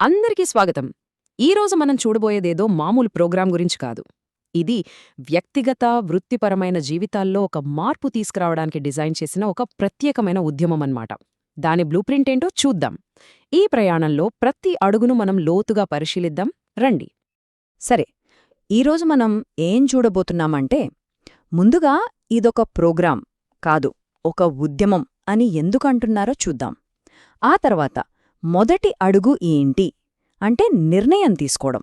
అందరికీ స్వాగతం. ఈరోజు మనం చూడబోయేదేదో మామూలు ప్రోగ్రాం గురించి కాదు. ఇది వ్యక్తిగత వృత్తిపరమైన జీవితాల్లో ఒక మార్పు తీసుకురావడానికి డిజైన్ చేసిన ఒక ప్రత్యేకమైన ఉద్యమం అన్నమాట దాని బ్లూప్రింట్ ఏంటో చూద్దాం. ఈ ప్రయాణంలో ప్రతి అడుగును మనం లోతుగా పరిశీలిద్దాం. రండి. సరే ఈరోజు మనం ఏం చూడబోతున్నామంటే ముందుగా ఇదొక ప్రోగ్రాం కాదు ఒక ఉద్యమం అని ఎందుకంటున్నారో చూద్దాం. ఆ తర్వాత మొదటి అడుగు ఏంటి? అంటే నిర్ణయం తీసుకోవడం.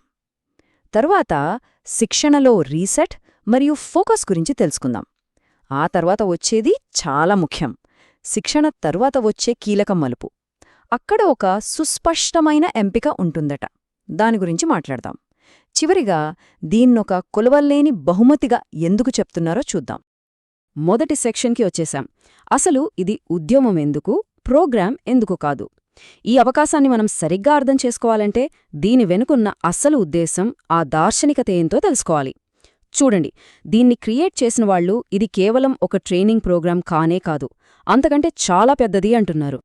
తరువాత శిక్షణలో రీసెట్ మరియు ఫోకస్ గురించి తెలుసుకుందాం. ఆ తర్వాత వచ్చేది చాలా ముఖ్యం. శిక్షణ తరువాత వచ్చే కీలక మలుపు. అక్కడ ఒక సుస్పష్టమైన ఎంపిక ఉంటుందట. దాని గురించి మాట్లాడదాం. చివరిగా దీన్నొక కొలవల్లేని బహుమతిగా ఎందుకు చెప్తున్నారో చూద్దాం. మొదటి సెక్షన్కి వచ్చేశాం. అసలు ఇది ఉద్యమం ఎందుకు? ప్రోగ్రాం ఎందుకు కాదు? ఈ అవకాశాన్ని మనం సరిగ్గా అర్థం చేసుకోవాలంటే దీని వెనుకున్న అసలు ఉద్దేశం ఆ దార్శనికత ఏంతో తెలుసుకోవాలి. చూడండి దీన్ని క్రియేట్ చేసిన వాళ్ళు ఇది కేవలం ఒక ట్రైనింగ్ ప్రోగ్రాం కానే కాదు అంతకంటే చాలా పెద్దది అంటున్నారు.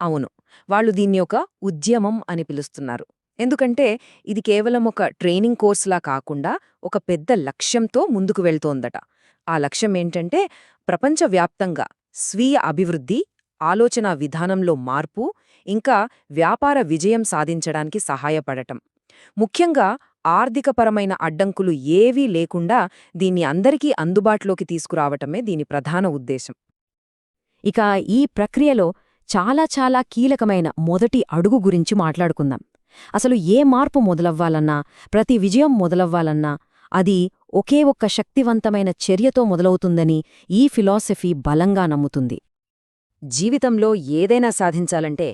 అవును వాళ్ళు దీన్ని ఒక ఉద్యమం అని పిలుస్తున్నారు. ఎందుకంటే ఇది కేవలం ఒక ట్రైనింగ్ కోర్సులా కాకుండా ఒక పెద్ద లక్ష్యంతో ముందుకు వెళ్తోందట. ఆ లక్ష్యం ఏంటంటే ప్రపంచవ్యాప్తంగా స్వీయ అభివృద్ధి ఆలోచనా విధానంలో మార్పు ఇంకా వ్యాపార విజయం సాధించడానికి సహాయపడటం. ముఖ్యంగా ఆర్థికపరమైన అడ్డంకులు ఏవీ లేకుండా దీన్ని అందరికీ అందుబాటులోకి తీసుకురావటమే దీని ప్రధాన ఉద్దేశం. ఇక ఈ ప్రక్రియలో చాలా చాలా కీలకమైన మొదటి అడుగు గురించి మాట్లాడుకుందాం. అసలు ఏ మార్పు మొదలవ్వాలన్నా ప్రతి విజయం మొదలవ్వాలన్నా అది ఒకే ఒక్క శక్తివంతమైన చర్యతో మొదలవుతుందని ఈ ఫిలాసఫీ బలంగా నమ్ముతుంది. జీవితంలో ఏదైనా సాధించాలంటే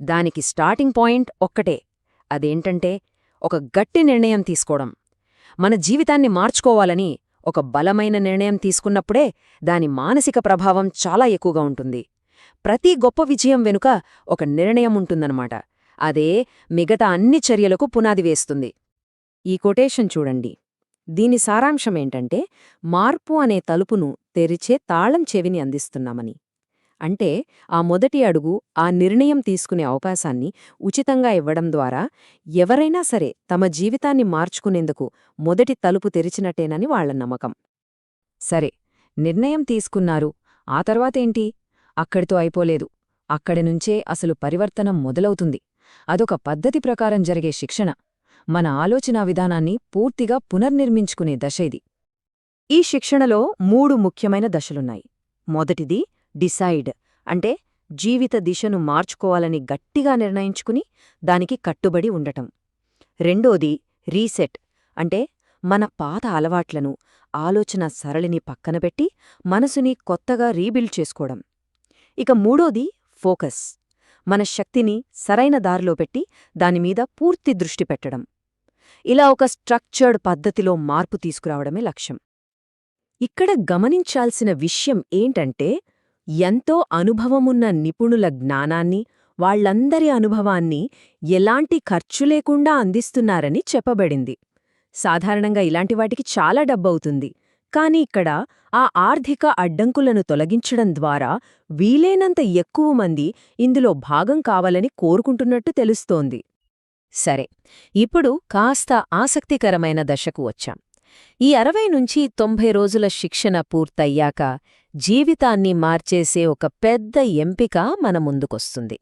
దానికి స్టార్టింగ్ పాయింట్ ఒక్కటే. అదేంటంటే ఒక గట్టి నిర్ణయం తీసుకోవడం. మన జీవితాన్ని మార్చుకోవాలని ఒక బలమైన నిర్ణయం తీసుకున్నప్పుడే దాని మానసిక ప్రభావం చాలా ఎక్కువగా ఉంటుంది. ప్రతి గొప్ప విజయం వెనుక ఒక నిర్ణయం ఉంటుందన్నమాట. అదే మిగతా అన్ని చర్యలకు పునాది వేస్తుంది. ఈ కొటేషన్ చూడండి. దీని సారాంశమేంటంటే మార్పు అనే తలుపును తెరిచే తాళం చెవిని అందిస్తున్నామని. అంటే ఆ మొదటి అడుగు ఆ నిర్ణయం తీసుకునే అవకాశాన్ని ఉచితంగా ఇవ్వడం ద్వారా ఎవరైనా సరే తమ జీవితాన్ని మార్చుకునేందుకు మొదటి తలుపు తెరిచినట్టేనని వాళ్ళ నమ్మకం. సరే నిర్ణయం తీసుకున్నారు. ఆ తర్వాతేంటి అక్కడితో అయిపోలేదు. అక్కడి నుంచే అసలు పరివర్తనం మొదలవుతుంది. అదొక పద్ధతి ప్రకారం జరిగే శిక్షణ. మన ఆలోచనా విధానాన్ని పూర్తిగా పునర్నిర్మించుకునే దశ ఇది. ఈ శిక్షణలో మూడు ముఖ్యమైన దశలున్నాయి. మొదటిది డిసైడ్. అంటే జీవిత దిశను మార్చుకోవాలని గట్టిగా నిర్ణయించుకుని దానికి కట్టుబడి ఉండటం. రెండోది రీసెట్. అంటే మన పాత అలవాట్లను ఆలోచన సరళిని పక్కనపెట్టి మనసుని కొత్తగా రీబిల్డ్ చేసుకోవడం. ఇక మూడోది ఫోకస్. మన శక్తిని సరైన దారిలో పెట్టి దానిమీద పూర్తి దృష్టి పెట్టడం. ఇలా ఒక స్ట్రక్చర్డ్ పద్ధతిలో మార్పు తీసుకురావడమే లక్ష్యం. ఇక్కడ గమనించాల్సిన విషయం ఏంటంటే ఎంతో అనుభవమున్న నిపుణుల జ్ఞానాన్ని వాళ్ళందరి అనుభవాన్ని ఎలాంటి ఖర్చు లేకుండా అందిస్తున్నారని చెప్పబడింది. సాధారణంగా ఇలాంటి వాటికి చాలా డబ్బవుతుంది. కాని ఇక్కడ ఆ ఆర్థిక అడ్డంకులను తొలగించడం ద్వారా వీలైనంత ఎక్కువ మంది ఇందులో భాగం కావాలని కోరుకుంటున్నట్టు తెలుస్తోంది. సరే ఇప్పుడు కాస్త ఆసక్తికరమైన దశకు వచ్చాం. ఈ అరవై నుంచి తొంభై రోజుల శిక్షణ పూర్తయ్యాక జీవితాన్ని మార్చేసే ఒక పెద్ద ఎంపిక మన ముందుకొస్తుంది.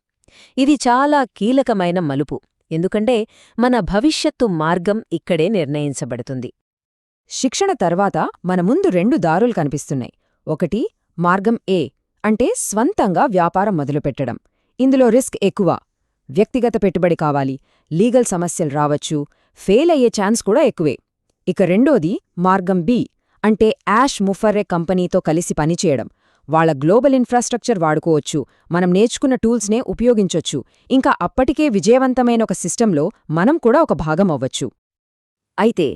ఇది చాలా కీలకమైన మలుపు ఎందుకంటే మన భవిష్యత్తు మార్గం ఇక్కడే నిర్ణయించబడుతుంది. శిక్షణ తర్వాత మన ముందు రెండు దారులు కనిపిస్తున్నాయి. ఒకటి మార్గం ఏ అంటే స్వంతంగా వ్యాపారం మొదలుపెట్టడం. ఇందులో రిస్క్ ఎక్కువ వ్యక్తిగత పెట్టుబడి కావాలి లీగల్ సమస్యలు రావచ్చు ఫెయిల్ అయ్యే ఛాన్స్ కూడా ఎక్కువే. ఇక రెండోది మార్గం బి అంటే యాష్ ముఫర్రే కంపెనీతో కలిసి పనిచేయడం. వాళ్ళ గ్లోబల్ ఇన్ఫ్రాస్ట్రక్చర్ వాడుకోవచ్చు మనం నేర్చుకున్న టూల్స్నే ఉపయోగించొచ్చు. ఇంకా అప్పటికే విజయవంతమైన ఒక సిస్టంలో మనం కూడా ఒక భాగం అవ్వచ్చు. అయితే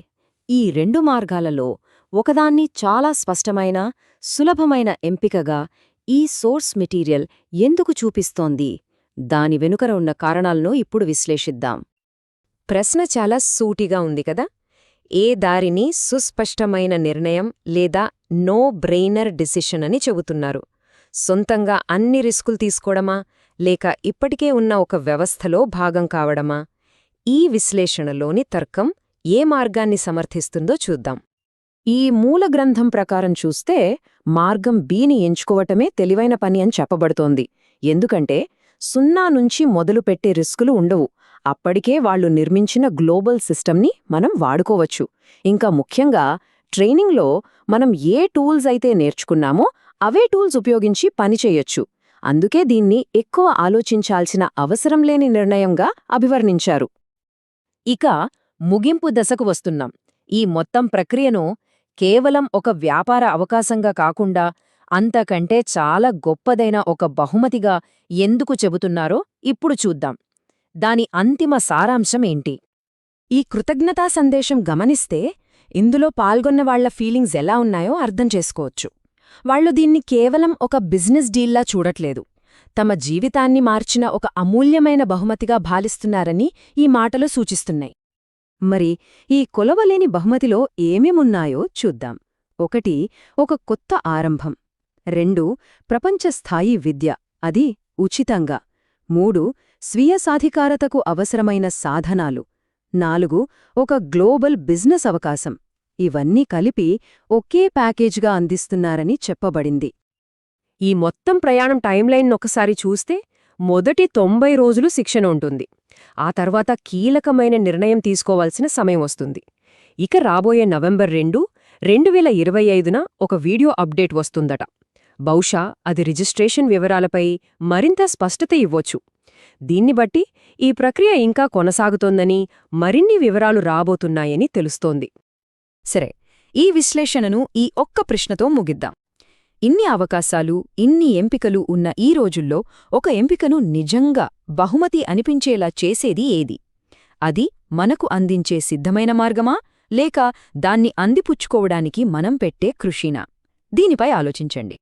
ఈ రెండు మార్గాలలో ఒకదాన్ని చాలా స్పష్టమైన సులభమైన ఎంపికగా ఈ సోర్స్ మెటీరియల్ ఎందుకు చూపిస్తోంది? దాని వెనుకర ఉన్న కారణాలను ఇప్పుడు విశ్లేషిద్దాం. ప్రశ్న చాలా సూటిగా ఉంది కదా? ఏ దారిని సుస్పష్టమైన నిర్ణయం లేదా నో బ్రెయినర్ డిసిషన్ అని చెబుతున్నారు. సొంతంగా అన్ని రిస్కులు తీసుకోవడమా? లేక ఇప్పటికే ఉన్న ఒక వ్యవస్థలో భాగం కావడమా? ఈ విశ్లేషణలోని తర్కం ఏ మార్గాన్ని సమర్థిస్తుందో చూద్దాం. ఈ మూల గ్రంథం ప్రకారం చూస్తే మార్గం బీని ఎంచుకోవటమే తెలివైన పని అని చెప్పబడుతోంది. ఎందుకంటే సున్నా నుంచి మొదలుపెట్టే రిస్కులు ఉండవు. అప్పటికే వాళ్ళు నిర్మించిన గ్లోబల్ సిస్టమ్ని మనం వాడుకోవచ్చు. ఇంకా ముఖ్యంగా ట్రైనింగ్లో మనం ఏ టూల్స్ అయితే నేర్చుకున్నామో అవే టూల్స్ ఉపయోగించి పనిచేయొచ్చు అందుకే దీన్ని ఎక్కువ ఆలోచించాల్సిన అవసరం లేని నిర్ణయంగా అభివర్ణించారు. ఇక ముగింపు దశకు వస్తున్నాం. ఈ మొత్తం ప్రక్రియను కేవలం ఒక వ్యాపార అవకాశంగా కాకుండా అంతకంటే చాలా గొప్పదైన ఒక బహుమతిగా ఎందుకు చెబుతున్నారో ఇప్పుడు చూద్దాం. దాని అంతిమ సారాంశమేంటి ఈ కృతజ్ఞతా సందేశం గమనిస్తే ఇందులో పాల్గొన్న వాళ్ళ ఫీలింగ్స్ ఎలా ఉన్నాయో అర్థం చేసుకోవచ్చు. వాళ్ళు దీన్ని కేవలం ఒక బిజినెస్ డీల్లా చూడట్లేదు. తమ జీవితాన్ని మార్చిన ఒక అమూల్యమైన బహుమతిగా భావిస్తున్నారని ఈ మాటలు సూచిస్తున్నాయి. మరి ఈ కొలవలేని బహుమతిలో ఏమేమున్నాయో చూద్దాం. ఒకటి ఒక కొత్త ఆరంభం. రెండు ప్రపంచస్థాయి విద్య. అది ఉచితంగా. మూడు స్వీయ సాధికారతకు అవసరమైన సాధనాలు. నాలుగు ఒక గ్లోబల్ బిజినెస్ అవకాశం. ఇవన్నీ కలిపి ఒకే ప్యాకేజ్గా అందిస్తున్నారని చెప్పబడింది. ఈ మొత్తం ప్రయాణం టైంలైన్ ఒకసారి చూస్తే మొదటి తొంభై రోజులు శిక్షణ ఉంటుంది. ఆ తర్వాత కీలకమైన నిర్ణయం తీసుకోవాల్సిన సమయం వస్తుంది. ఇక రాబోయే నవంబర్ రెండు రెండు వేల ఇరవై ఐదున ఒక వీడియో అప్డేట్ వస్తుందట. బహుశా అది రిజిస్ట్రేషన్ వివరాలపై మరింత స్పష్టత ఇవ్వొచ్చు. దీన్ని బట్టి ఈ ప్రక్రియ ఇంకా కొనసాగుతోందని మరిన్ని వివరాలు రాబోతున్నాయని తెలుస్తోంది. సరే ఈ విశ్లేషణను ఈ ఒక్క ప్రశ్నతో ముగిద్దాం. ఇన్ని అవకాశాలు ఇన్ని ఎంపికలు ఉన్న ఈ రోజుల్లో ఒక ఎంపికను నిజంగా బహుమతి అనిపించేలా చేసేది ఏది? అది మనకు అందించే సిద్ధమైన మార్గమా? లేక దాన్ని అందిపుచ్చుకోవడానికి మనం పెట్టే కృషినా? దీనిపై ఆలోచించండి.